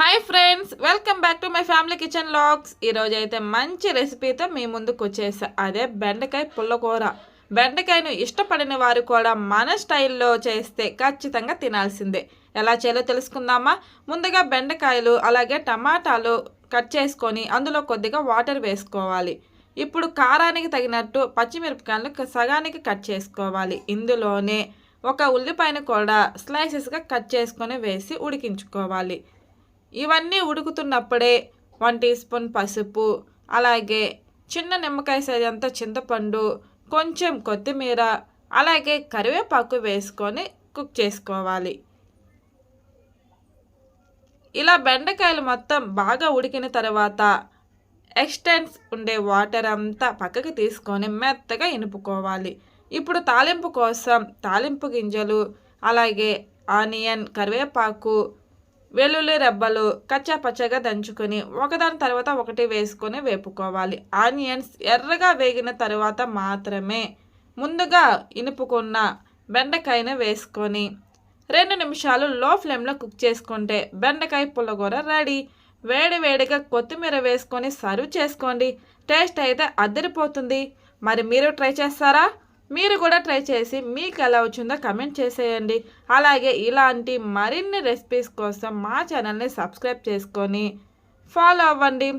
Hi friends welcome back to my family kitchen logs ఈరోజు అయితే మంచి రెసిపీతో మీ ముందుకు వచ్చేసా. అదే బెండకాయ పుల్లకూర. బెండకాయను ఇష్టపడిన వారు కూడా మన స్టైల్లో చేస్తే ఖచ్చితంగా తినాల్సిందే. ఎలా చేయాలో తెలుసుకుందామా? ముందుగా బెండకాయలు అలాగే టమాటాలు కట్ చేసుకొని అందులో కొద్దిగా వాటర్ వేసుకోవాలి. ఇప్పుడు కారానికి తగినట్టు పచ్చిమిరపకాయలు సగానికి కట్ చేసుకోవాలి. ఇందులోనే ఒక ఉల్లిపాయను కూడా స్లైసెస్గా కట్ చేసుకొని వేసి ఉడికించుకోవాలి. ఇవన్నీ ఉడుకుతున్నప్పుడే వన్ టీ స్పూన్ పసుపు అలాగే చిన్న నిమ్మకాయ సైజ్ చింతపండు కొంచెం కొత్తిమీర అలాగే కరివేపాకు వేసుకొని కుక్ చేసుకోవాలి. ఇలా బెండకాయలు మొత్తం బాగా ఉడికిన తర్వాత ఎక్స్టెన్స్ ఉండే వాటర్ అంతా పక్కకి తీసుకొని మెత్తగా ఇనుపుకోవాలి. ఇప్పుడు తాలింపు కోసం తాలింపు గింజలు అలాగే ఆనియన్ కరివేపాకు వెల్లుల్లి రెబ్బలు కచ్చా పచ్చగా దంచుకొని ఒకదాని తర్వాత ఒకటి వేసుకొని వేపుకోవాలి. ఆనియన్స్ ఎర్రగా వేగిన తర్వాత మాత్రమే ముందుగా ఇనుపుకున్న బెండకాయను వేసుకొని రెండు నిమిషాలు లో ఫ్లేమ్లో కుక్ చేసుకుంటే బెండకాయ పుల్లగూర రెడీ. వేడి వేడిగా కొత్తిమీర వేసుకొని సర్వ్ చేసుకోండి. టేస్ట్ అయితే అద్దరిపోతుంది మరి మీరు ట్రై చేస్తారా? మీరు కూడా ట్రై చేసి మీకు ఎలా వచ్చిందో కమెంట్ చేసేయండి. అలాగే ఇలాంటి మరిన్ని రెసిపీస్ కోసం మా ఛానల్ని సబ్స్క్రైబ్ చేసుకొని ఫాలో అవ్వండి.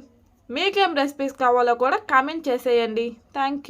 మీకేం రెసిపీస్ కావాలో కూడా కామెంట్ చేసేయండి. Thank you.